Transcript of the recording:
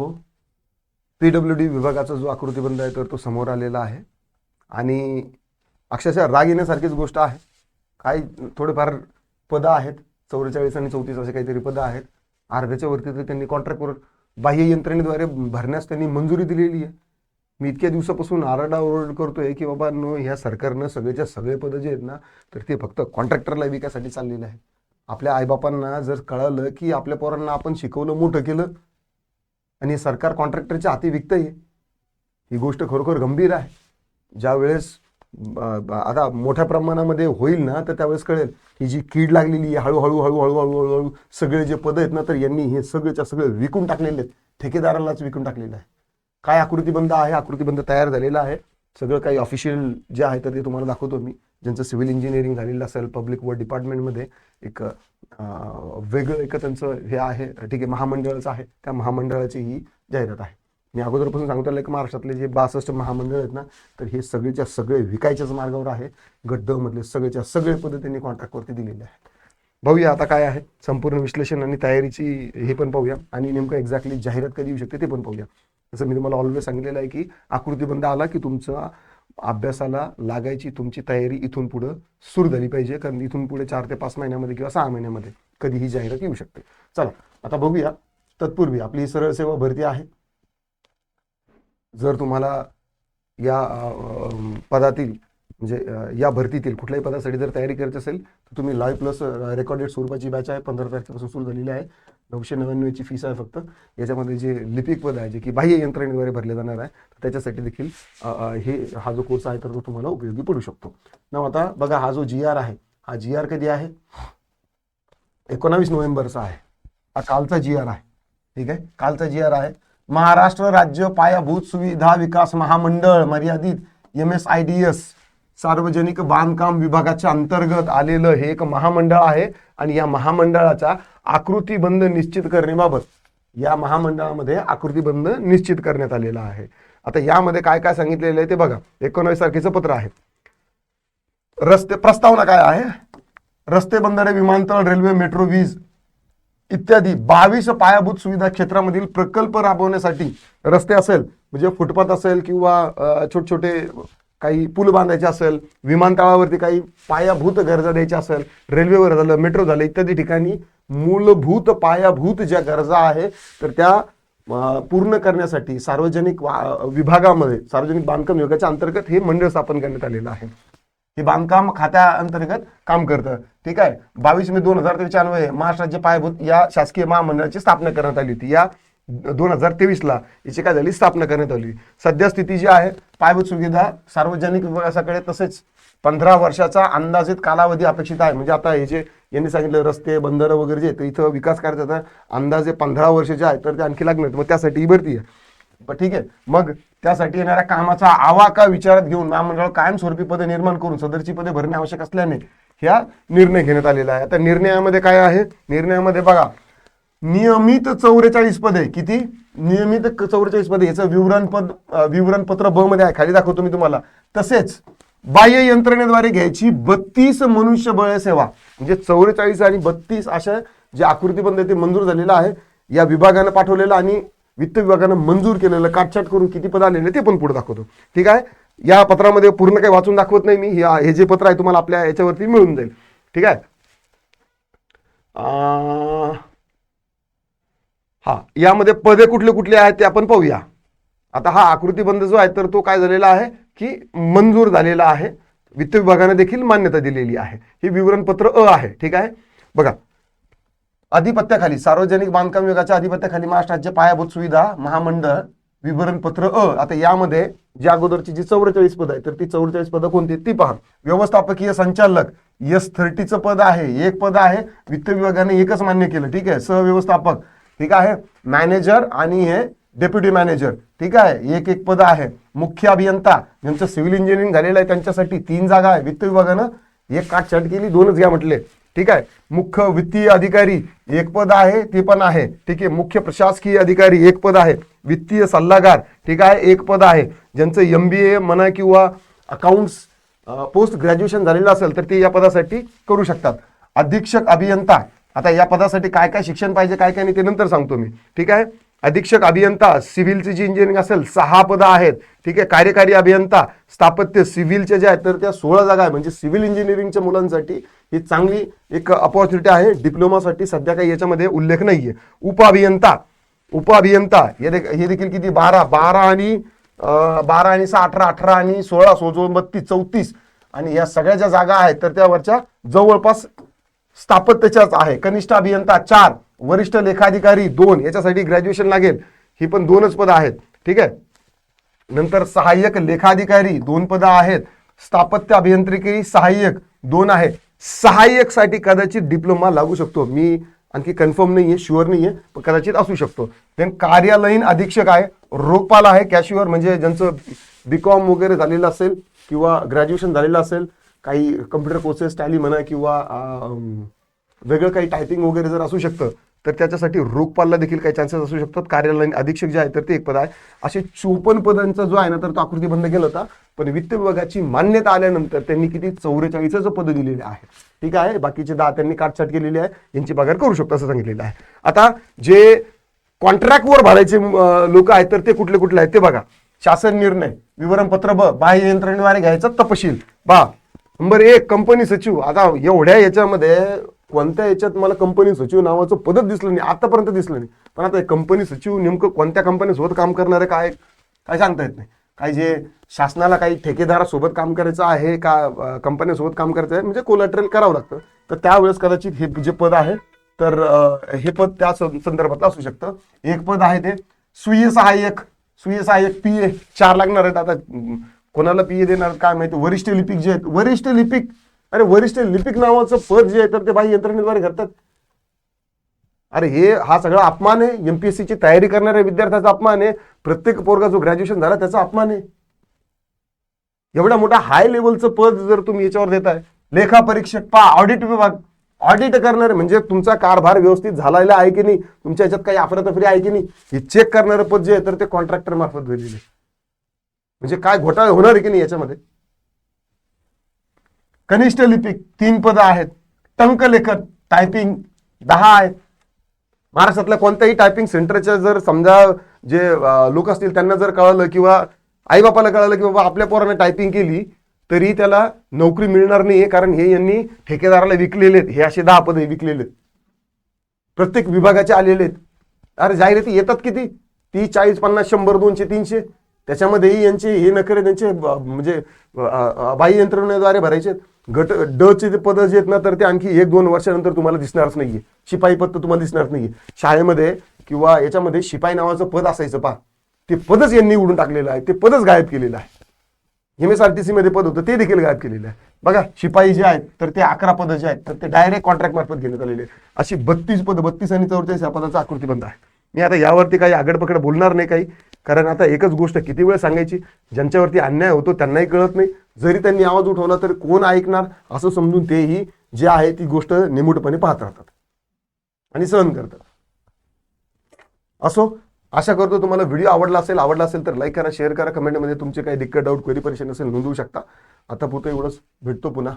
हो. PW D विभागाचा जो आकृतीबंध आहे तर तो समोर आलेला आहे. आणि अक्षरशः राग येण्यासारखीच गोष्ट आहे. काही थोडेफार पदं आहेत चौवेचाळीस आणि चौतीस असे काहीतरी पदं आहेत. अर्ध्याच्या वरती तर त्यांनी कॉन्ट्रॅक्टवर बाह्य यंत्रणेद्वारे भरण्यास त्यांनी मंजुरी दिलेली आहे. मी इतक्या दिवसापासून आरडाओरड करतोय की बाबा नो ह्या सरकारनं सगळेच्या सगळे पदं जे आहेत ना तर ते फक्त कॉन्ट्रॅक्टरला विकासाठी चाललेलं आहे आपल्या आईबापांना जर कळालं की आपल्या पोरांना आपण शिकवलं मोठं केलं आणि सरकार कॉन्ट्रॅक्टरच्या हाती विकतंय. ही गोष्ट खरोखर गंभीर आहे. ज्या वेळेस ब- ब- आता मोठ्या प्रमाणामध्ये होईल ना तर त्यावेळेस कळेल. ही जी कीड लागलेली आहे हळूहळू हळूहळू हळूहळू हळू सगळे जे पद आहेत ना तर यांनी हे सगळेच्या सगळे विकून टाकलेले आहेत. ठेकेदारालाच विकून टाकलेलं आहे. काय आकृतीबंध आहे? आकृतीबंध तयार झालेला आहे. सगळं काही ऑफिशियल जे आहे तर ते तुम्हाला दाखवतो मी. ज्यांचं सिव्हिल इंजिनिअरिंग झालेलं असेल पब्लिक वर्क डिपार्टमेंटमध्ये एक वेगळं एक त्यांचं हे आहे ठीक आहे महामंडळाचं आहे. त्या महामंडळाची ही जाहिरात आहे. मी अगोदरपासून सांगतो आलं की महाराष्ट्रातले जे बासष्ट महामंडळ आहेत ना तर हे सगळेच्या सगळे विकायच्याच मार्गावर आहे. गड्डमधले मधले सगळेच्या सगळे पद्धतीने कॉन्ट्रॅक्टवरती दिलेले आहेत. बघूया आता काय आहे. संपूर्ण विश्लेषण आणि तयारीची हे पण पाहूया. आणि नेमकं एक्झॅक्टली जाहिरात कधी येऊ शकते ते पण पाहूया. जसं मी तुम्हाला ऑलवेज सांगितलेलं आहे की आकृतीबंद आला की तुमचा अभ्यासाला लागायची तुमची तयारी इथून पुढं सुरू झाली पाहिजे कारण इथून पुढे चार ते पाच महिन्यामध्ये किंवा सहा महिन्यामध्ये कधी ही जाहिरात येऊ शकते. चला आता बघूया. तत्पूर्वी आपली ही सरळ सेवा भरती आहे. जर तुम्हाला या पदातील म्हणजे या भरतीतील कुठल्याही पदासाठी जर तयारी करायची असेल तर तुम्ही लाईव्ह प्लस रेकॉर्डेड स्वरूपाची बॅच आहे पंधरा तारखेपासून सुरू झालेली आहे. नऊशे नव्याण्णवची फीस आहे फक्त. याच्यामध्ये जे लिपिक पद आहे जे की बाह्य यंत्रणेद्वारे भरले जाणार आहे तर त्याच्यासाठी देखील हे हा जो कोर्स आहे तर तो तुम्हाला उपयोगी पडू शकतो. ना आता बघा हा जो जी आर आहे हा जी आर कधी आहे? एकोणावीस नोव्हेंबरचा आहे. हा कालचा जी आर आहे. ठीक आहे? कालचा जी आर आहे. महाराष्ट्र राज्य पायाभूत सुविधा विकास महामंडळ मर्यादित M S I D S सार्वजनिक बांधकाम विभागाच्या अंतर्गत आलेलं हे एक महामंडळ आहे आणि या महामंडळाचा आकृतीबंध निश्चित करण्याबाबत या महामंडळामध्ये आकृतीबंध निश्चित करण्यात आलेला आहे. आता यामध्ये काय काय सांगितलेलं आहे ते बघा. एकोणावीस तारखेचं पत्र आहे. रस्ते प्रस्तावना काय आहे? रस्ते बंधारे विमानतळ रेल्वे मेट्रो वीज इत्यादी बावीस पायाभूत सुविधा क्षेत्रामधील प्रकल्प राबवण्यासाठी रस्ते असेल म्हणजे फुटपाथ असेल किंवा छोटे छोटे काही पूल बांधायचे असेल विमानतळावरती काही पायाभूत गरजा द्यायच्या असेल रेल्वेवर झालं मेट्रो झालं इत्यादी ठिकाणी मूलभूत पायाभूत ज्या गरजा आहे तर त्या पूर्ण करण्यासाठी सार्वजनिक वा- विभागामध्ये सार्वजनिक बांधकाम विभागाच्या अंतर्गत हे मंडळ स्थापन करण्यात आलेलं आहे. हे बांधकाम खात्याअंतर्गत काम करतं. ठीक आहे? बावीस मे दोन हजार तेवीस अन्वये महाराष्ट्र राज्य पायाभूत या शासकीय महामंडळाची स्थापना करण्यात आली होती. या दोन हजार तेवीसला याची काय झाली? स्थापना करण्यात आली. सध्या स्थिती जी आहे पायाभूत सुविधा सार्वजनिक विभागाकडे तसेच पंधरा वर्षाचा अंदाजित कालावधी अपेक्षित आहे. म्हणजे आता हे जे यांनी सांगितलं रस्ते बंदरं वगैरे जे तर इथं विकास करायचा अंदाजे पंधरा वर्षाचे आहे तर ते आणखी लागणार मग त्यासाठी ही भरती आहे. पण ठीक आहे. मग त्यासाठी येणाऱ्या कामाचा आवाका विचारात घेऊन महामंडळ कायमस्वरूपी पदे निर्माण करून सदरची पदे भरणे आवश्यक असल्याने ह्या निर्णय घेण्यात आलेला आहे. आता निर्णयामध्ये काय आहे? निर्णयामध्ये बघा नियमित चौवेचाळीस पदे. किती? नियमित चौवेचाळीस पदे. याचं विवरण पद विवरणपत्र ब मध्ये आहे. खाली दाखवतो मी तुम्हाला. तसेच बाह्य यंत्रणेद्वारे घ्यायची बत्तीस मनुष्यबळ सेवा. म्हणजे चौवेचाळीस आणि बत्तीस अशा जे आकृतीबंध आहे ते मंजूर झालेलं आहे. या विभागानं पाठवलेलं आणि वित्त विभागानं मंजूर केलेलं काटछाट करून किती पद आलेले ते पण पुढे दाखवतो. ठीक आहे? या पत्रामध्ये पूर्ण काही वाचून दाखवत नाही मी. हे जे पत्र आहे तुम्हाला आपल्या याच्यावरती मिळून जाईल. ठीक आहे? हा यामध्ये पदे कुठले कुठले आहेत ते आपण पाहूया. आता हा आकृतीबंध जो आहे तर तो काय झालेला आहे की मंजूर झालेला आहे. वित्त विभागाने देखील मान्यता दिलेली आहे. हे विवरणपत्र अ आहे ठीक आहे? बघा. अधिपत्याखाली सार्वजनिक बांधकाम विभागाच्या अधिपत्याखाली महाराष्ट्र राज्य पायाभूत सुविधा महामंडळ विवरणपत्र अ. आता यामध्ये ज्या अगोदरची जी चौवेचाळीस पद आहे तर ती चौवेचाळीस पदं कोणती आहेत? ती पहा. व्यवस्थापकीय संचालक एस थर्टीचं पद आहे एक पद आहे. वित्त विभागाने एकच मान्य केलं ठीक आहे? सहव्यवस्थापक ठीक आहे? मॅनेजर आणि हे डेप्युटी मॅनेजर ठीक आहे? एक एक पद आहे. मुख्य अभियंता. ज्यांचं सिव्हिल इंजिनिअरिंग झालेलं आहे त्यांच्यासाठी तीन जागा आहे. वित्त विभागानं एक काटछाट केली दोनच घ्या म्हटले. ठीक आहे? मुख्य वित्तीय अधिकारी एक पद आहे ते पण आहे. ठीक आहे? मुख्य प्रशासकीय अधिकारी एक पद आहे. वित्तीय सल्लागार. ठीक आहे? एक पद आहे. ज्यांचं एम बी ए म्हणा किंवा अकाउंट्स पोस्ट ग्रॅज्युएशन झालेलं असेल तर ते या पदासाठी करू शकतात. अधीक्षक अभियंता. आता या पदासाठी काय काय शिक्षण पाहिजे काय काय नाही ते नंतर सांगतो मी. ठीक आहे? अधीक्षक अभियंता सिव्हिलची जी इंजिनिअरिंग असेल सहा पदं आहेत. ठीक आहे? कार्यकारी अभियंता स्थापत्य सिव्हिलचे जे आहेत तर त्या सोळा जागा आहे म्हणजे सिव्हिल इंजिनिअरिंगच्या मुलांसाठी ही चांगली एक अपॉर्च्युनिटी आहे. डिप्लोमासाठी सध्या काही याच्यामध्ये उल्लेख नाही आहे उपअभियंता उपअभियंता हे देख- हे देखील किती? बारा बारा आणि बारा आणि सहा अठरा अठरा आणि सोळा सोळा बत्तीस चौतीस. आणि या सगळ्या ज्या जागा आहेत तर त्यावरच्या जवळपास स्थापत्याच्याच आहे. कनिष्ठ अभियंता चार वरिष्ठ लेखाधिकारी दोन याच्यासाठी ग्रॅज्युएशन लागेल. ही पण दोनच पदं आहेत. ठीक आहे? नंतर सहाय्यक लेखाधिकारी दोन पदं आहेत. स्थापत्य अभियांत्रिकी सहाय्यक दोन आहे. सहाय्यकसाठी कदाचित डिप्लोमा लागू शकतो. मी आणखी कन्फर्म नाही आहे शुअर नाहीये पण कदाचित असू शकतो. देन कार्यालयीन अधीक्षक आहे. रोखपाल आहे कॅशियर म्हणजे ज्यांचं बी कॉम वगैरे झालेलं असेल किंवा ग्रॅज्युएशन झालेलं असेल काही कम्प्युटर कोर्सेस टॅली म्हणा किंवा वेगळं काही टायपिंग वगैरे जर असू शकतं तर त्याच्यासाठी रोगपालला देखील काही चान्सेस असू शकतात. कार्यालयीन अधीक्षक जे आहे तर ते एक पद आहे. असे चोपन्न पदांचा जो आहे ना तर तो आकृती बंद केला होता. पण वित्त विभागाची मान्यता आल्यानंतर त्यांनी किती चौवेचाळीसच पद दिलेले आहे ठीक आहे? बाकीचे दहा त्यांनी काटछाट केलेली आहे. यांची पगार करू शकतो असं सांगितलेलं आहे. आता जे कॉन्ट्रॅक्टवर भरायचे लोक आहेत तर ते कुठले कुठले आहेत ते बघा. शासन निर्णय विवरणपत्र ब बाह्य यंत्रणेद्वारे घ्यायचा तपशील. बा नंबर एक कंपनी सचिव. आता एवढ्या याच्यामध्ये कोणत्या याच्यात मला कंपनी सचिव नावाचं पदच दिसलं नाही आतापर्यंत दिसलं नाही. पण आता कंपनी सचिव नेमकं कोणत्या कंपनीसोबत काम करणार आहे काय काय सांगता येत नाही. काय जे शासनाला काही ठेकेदारासोबत काम करायचं आहे का कंपनीसोबत कंपन्यासोबत काम करायचं आहे म्हणजे कोलॅटरल करावं लागतं. तर त्यावेळेस कदाचित हे जे पद आहे तर हे पद त्या संदर्भात संदर्भातलं असू शकतं. एक पद आहे ते स्वीय सहाय्यक स्वीय सहाय्यक पी ए चार लागणार आहेत आता कोणाला पीए देणार काय माहिती? वरिष्ठ लिपिक जे आहेत वरिष्ठ लिपिक अरे वरिष्ठ लिपिक नावाचं पद जे आहे तर ते बाह्य यंत्रणेद्वारे करतात अरे हे हा सगळा अपमान आहे. एमपीएससी ची तयारी करणाऱ्या विद्यार्थ्याचा अपमान आहे. प्रत्येक पोरगा जो ग्रॅज्युएशन झाला त्याचा अपमान आहे. एवढा मोठा हाय लेवलचं पद जर तुम्ही याच्यावर देताय लेखा परीक्षक पा ऑडिट विभाग ऑडिट करणारे म्हणजे तुमचा कारभार व्यवस्थित झालेला आहे की नाही? तुमच्या याच्यात काही अफरातफरी आहे की नाही? हे चेक करणारं पद जे आहे तर ते कॉन्ट्रॅक्टर मार्फत दिलेले आहे. म्हणजे काय घोटाळे होणार आहे की नाही याच्यामध्ये? कनिष्ठ लिपिक तीन पदं आहेत. टंक लेखन टायपिंग दहा आहेत. महाराष्ट्रातल्या कोणत्याही टायपिंग सेंटरच्या जर समजा जे लोक असतील त्यांना जर कळलं किंवा आईबापाला कळलं की बाबा आपल्या पोराने टायपिंग केली तरी त्याला नोकरी मिळणार नाही कारण हे यांनी ठेकेदाराला विकलेले आहेत. हे असे दहा पदे विकलेले आहेत. प्रत्येक विभागाचे आलेले आहेत. अरे जाहिराती येतात किती? ती चाळीस पन्नास शंभर दोनशे तीनशे. त्याच्यामध्येही यांचे हे नखरे त्यांचे म्हणजे अ, अ, बाह्य यंत्रणेद्वारे भरायचे घट गट ड चे पद जे आहेत ना तर ते आणखी एक दोन वर्षानंतर तुम्हाला दिसणारच नाहीये. शिपाई पद तर तुम्हाला दिसणार नाहीये. शाळेमध्ये किंवा याच्यामध्ये शिपाई नावाचं पद असायचं पा ते पदच यांनी उडून टाकलेलं आहे. ते पदच गायब केलेलं आहे. M S R T C मध्ये पद होतं ते देखील गायब केलेलं आहे. बघा शिपाई जे आहेत तर ते अकरा पद जे आहेत तर ते डायरेक्ट कॉन्ट्रॅक्ट मार्फत घेण्यात आलेले अशी बत्तीस पद बत्तीस आणि चौतीस या पदाचा आकृती बंद आहे. मी आता यावरती काही आगडपकड बोलणार नाही काही. कारण आता एकच गोष्ट किती वेळ सांगायची? ज्यांच्यावरती अन्याय होतो त्यांनाही कळत नाही. जरी त्यांनी आवाज उठवला तर कोण ऐकणार? असं समजून तेही जे आहे ती गोष्ट निमूटपणे पाहत राहतात. आणि सहन करतात. असो आशा करतो तुम्हाला व्हिडिओ आवडला असेल आवडला असेल तर लाईक करा शेअर करा. कमेंटमध्ये तुमचे काही दिक्कत डाऊट क्वेरी परेशान असेल नोंदवू शकता. आता पुरतं एवढंच. भेटतो पुन्हा.